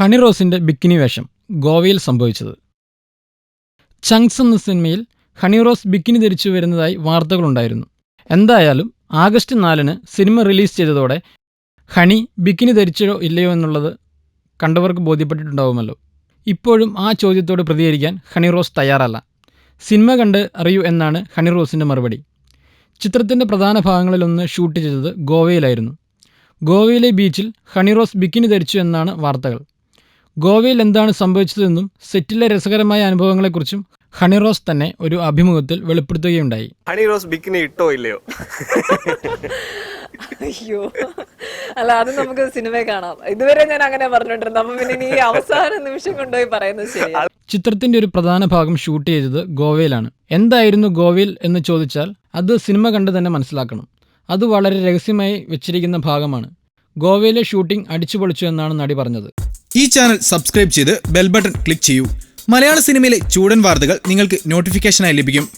Honey റോസിന്റെ bikini വേഷം ഗോവയിൽ സംഭവിച്ചത്. ചങ്സ് എന്ന സിനിമയിൽ ഹണി റോസ് ബിക്കിനി ധരിച്ചു വരുന്നതായി വാർത്തകളുണ്ടായിരുന്നു. എന്തായാലും ആഗസ്റ്റ് നാലിന് സിനിമ റിലീസ് ചെയ്തതോടെ ഹണി ബിക്കിനി ധരിച്ചോ ഇല്ലയോ എന്നുള്ളത് കണ്ടവർക്ക് ബോധ്യപ്പെട്ടിട്ടുണ്ടാവുമല്ലോ. ഇപ്പോഴും ആ ചോദ്യത്തോട് പ്രതികരിക്കാൻ ഹണി റോസ് തയ്യാറല്ല. സിനിമ കണ്ട് അറിയൂ എന്നാണ് ഹണി റോസിന്റെ മറുപടി. ചിത്രത്തിന്റെ പ്രധാന ഭാഗങ്ങളിലൊന്ന് ഷൂട്ട് ചെയ്തത് ഗോവയിലായിരുന്നു. ഗോവയിലെ ബീച്ചിൽ ഹണി റോസ് ബിക്കിനി ധരിച്ചു എന്നാണ് വാർത്തകൾ. ഗോവയിൽ എന്താണ് സംഭവിച്ചതെന്നും സെറ്റിലെ രസകരമായ അനുഭവങ്ങളെക്കുറിച്ചും ഹണി റോസ് തന്നെ ഒരു അഭിമുഖത്തിൽ വെളിപ്പെടുത്തുകയുണ്ടായി. ഹണി റോസ് ബിക്കിനി ഇട്ടോ ഇല്ലയോ? അയ്യോ. അല്ല അത് നമുക്ക് സിനിമ കാണാം. ഇതുവരെ ഞാൻ അങ്ങനെ പറഞ്ഞിട്ടുണ്ട് അപ്പൊ പിന്നെ ഇനി ഈ അവസാന നിമിഷം കൊണ്ടുപോയി പറയുന്നത് ശരി ചിത്രത്തിന്റെ ഒരു പ്രധാന ഭാഗം ഷൂട്ട് ചെയ്തത് ഗോവയിലാണ്. എന്തായിരുന്നു ഗോവയിൽ എന്ന് ചോദിച്ചാൽ അത് സിനിമ കണ്ട് തന്നെ മനസ്സിലാക്കണം. അത് വളരെ രഹസ്യമായി വെച്ചിരിക്കുന്ന ഭാഗമാണ്. ഗോവയിലെ ഷൂട്ടിംഗ് അടിച്ചുപൊളിച്ചു എന്നാണ് നടി പറഞ്ഞത്. ഈ ചാനൽ സബ്സ്ക്രൈബ് ചെയ്ത് ബെൽ ബട്ടൺ ക്ലിക്ക് ചെയ്യൂ. മലയാള സിനിമയിലെ ചൂടൻ വാർത്തകൾ നിങ്ങൾക്ക് നോട്ടിഫിക്കേഷനായി ലഭിക്കും.